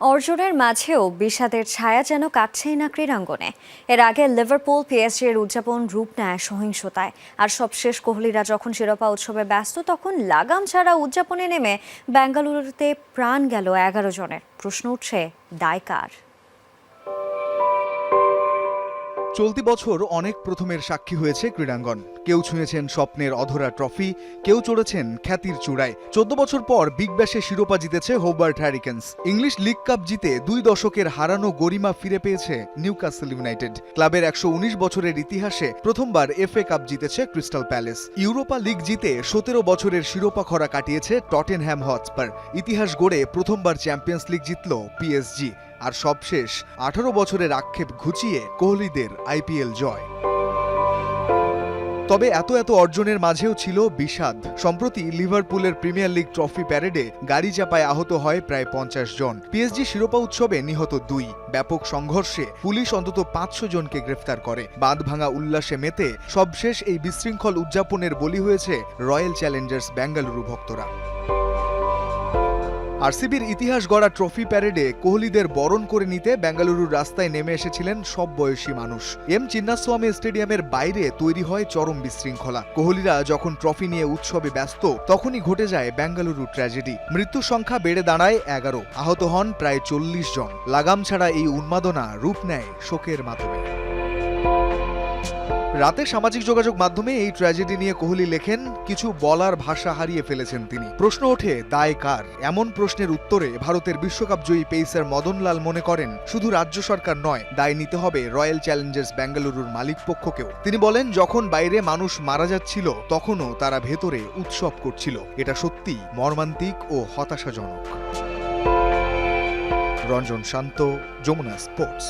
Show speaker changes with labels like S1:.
S1: অর্জনের মাঝেও বিষাদের ছায়া যেন কাটছেই না ক্রীড়াঙ্গনে। এর আগে লিভারপুল পিএসজি এর উদযাপন রূপ নেয় সহিংসতায়। আর সবশেষ কোহলিরা যখন শিরোপা উৎসবে ব্যস্ত, তখন লাগাম ছাড়া উদযাপনে নেমে বেঙ্গালুরুতে প্রাণ গেল এগারো জনের। প্রশ্ন উঠছে, দায়
S2: চলতি বছর অনেক প্রথমের সাক্ষী হয়েছে ক্রীড়াঙ্গন। কেউ ছুঁয়েছেন স্বপ্নের অধরা ট্রফি, কেউ চড়েছেন খ্যাতির চূড়ায়। চোদ্দ বছর পর বিগ ব্যাশে শিরোপা জিতেছে Hobart Hurricanes English league cup জিতে দুই দশকের হারানো গরিমা ফিরে পেয়েছে নিউকাসল ইউনাইটেড ক্লাবের একশো উনিশ বছরের ইতিহাসে প্রথমবার এফএ কাপ জিতেছে ক্রিস্টাল প্যালেস ইউরোপা লিগ জিতে সতেরো বছরের শিরোপা খরা কাটিয়েছে টটেনহ্যাম হটস্পার ইতিহাস গড়ে প্রথমবার চ্যাম্পিয়ন্স লিগ জিতল পিএসজি আর সবশেষ আঠারো বছরের আক্ষেপ ঘুচিয়ে কোহলিদের আইপিএল জয়। তবে এত এত অর্জনের মাঝেও ছিল বিষাদ। সম্প্রতি লিভারপুলের প্রিমিয়ার লিগ ট্রফি প্যারেডে গাড়ি চাপায় আহত হয় প্রায় পঞ্চাশ জন। পিএসজি শিরোপা উৎসবে নিহত দুই। ব্যাপক সংঘর্ষে পুলিশ অন্তত পাঁচশো জনকে গ্রেফতার করে। বাঁধ ভাঙা উল্লাসে মেতে সবশেষ এই বিশৃঙ্খল উদযাপনের বলি হয়েছে রয়্যাল চ্যালেঞ্জার্স বেঙ্গালুরু ভক্তরা। আরসিবির ইতিহাস গড়া ট্রফি প্যারেডে কোহলিদের বরণ করে নিতে বেঙ্গালুরুর রাস্তায় নেমে এসেছিলেন সব বয়সী মানুষ। এম চিন্নাস্বামী স্টেডিয়ামের বাইরে তৈরি হয় চরম বিশৃঙ্খলা। কোহলিরা যখন ট্রফি নিয়ে উৎসবে ব্যস্ত, তখনই ঘটে যায় বেঙ্গালুরু ট্র্যাজেডি। মৃত্যু সংখ্যা বেড়ে দাঁড়ায় এগারো। আহত হন প্রায় চল্লিশ জন। লাগাম ছাড়া এই উন্মাদনা রূপ নেয় শোকের মাধ্যমে। রাতে সামাজিক যোগাযোগ মাধ্যমে এই ট্র্যাজেডি নিয়ে কোহলি লেখেন, কিছু বলার ভাষা হারিয়ে ফেলেছেন তিনি। প্রশ্ন ওঠে, দায় কার? এমন প্রশ্নের উত্তরে ভারতের বিশ্বকাপ জয়ী পেইসার মদনলাল মনে করেন, শুধু রাজ্য সরকার নয়, দায় নিতে হবে রয়্যাল চ্যালেঞ্জার্স বেঙ্গালুরুর মালিক পক্ষকেও। তিনি বলেন, যখন বাইরে মানুষ মারা যাচ্ছিল, তখনও তারা ভেতরে উৎসব করছিল। এটা সত্যি মর্মান্তিক ও হতাশাজনক। রঞ্জন শান্ত, যমুনা স্পোর্টস।